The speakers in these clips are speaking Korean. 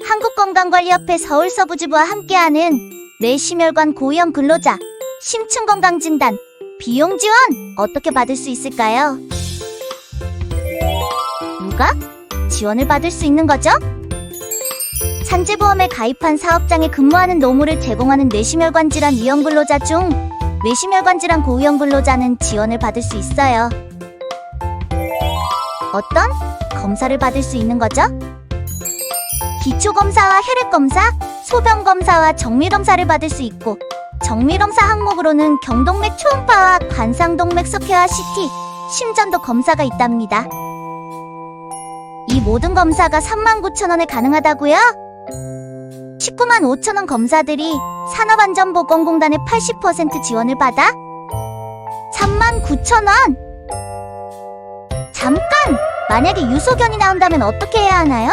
한국건강관리협회 서울서부지부와 함께하는 뇌심혈관 고위험 근로자 심층건강진단 비용 지원 어떻게 받을 수 있을까요? 누가 지원을 받을 수 있는 거죠? 산재보험에 가입한 사업장에 근무하는 노무를 제공하는 뇌심혈관 질환 위험 근로자 중 뇌심혈관 질환 고위험 근로자는 지원을 받을 수 있어요. 어떤 검사를 받을 수 있는 거죠? 기초검사와 혈액검사, 소변검사와 정밀검사를 받을 수 있고 정밀검사 항목으로는 경동맥 초음파와 관상동맥 석회와 CT, 심전도 검사가 있답니다. 이 모든 검사가 39,000원에 가능하다고요? 19만 5천원 검사들이 산업안전보건공단의 80% 지원을 받아 3만 9천원! 잠깐! 만약에 유소견이 나온다면 어떻게 해야 하나요?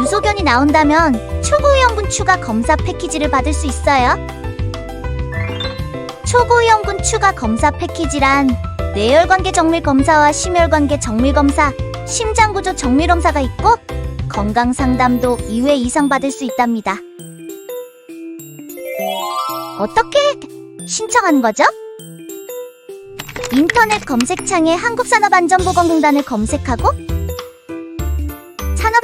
유소견이 나온다면 초고위험군 추가 검사 패키지를 받을 수 있어요. 초고위험군 추가 검사 패키지란 뇌혈관계 정밀 검사와 심혈관계 정밀 검사, 심장구조 정밀 검사가 있고 건강 상담도 2회 이상 받을 수 있답니다. 어떻게 신청하는 거죠? 인터넷 검색창에 한국산업안전보건공단을 검색하고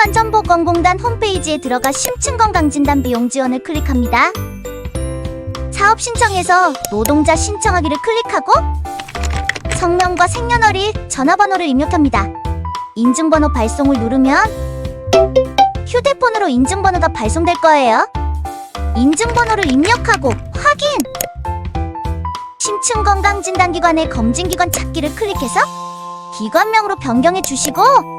산업안전보건공단 홈페이지에 들어가 심층건강진단 비용 지원을 클릭합니다. 사업 신청에서 노동자 신청하기를 클릭하고 성명과 생년월일, 전화번호를 입력합니다. 인증번호 발송을 누르면 휴대폰으로 인증번호가 발송될 거예요. 인증번호를 입력하고 확인! 심층건강진단기관의 검진기관 찾기를 클릭해서 기관명으로 변경해 주시고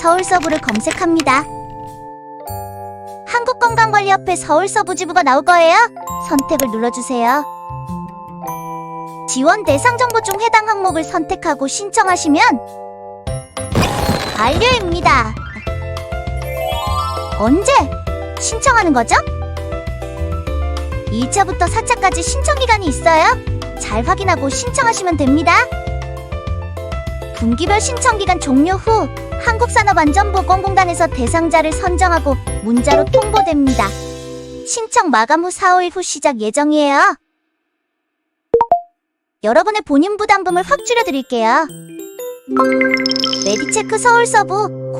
서울 서부를 검색합니다. 한국건강관리협회 서울 서부 지부가 나올 거예요. 선택을 눌러주세요. 지원 대상 정보 중 해당 항목을 선택하고 신청하시면 완료입니다. 언제 신청하는 거죠? 1차부터 4차까지 신청 기간이 있어요. 잘 확인하고 신청하시면 됩니다. 분기별 신청 기간 종료 후 한국산업안전보건공단에서 대상자를 선정하고 문자로 통보됩니다. 신청 마감 후 4일 후 시작 예정이에요. 여러분의 본인 부담금을 확 줄여드릴게요. 메디체크 서울서부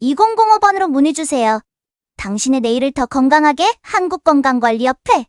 022600-2005번으로 문의주세요. 당신의 내일을 더 건강하게 한국건강관리협회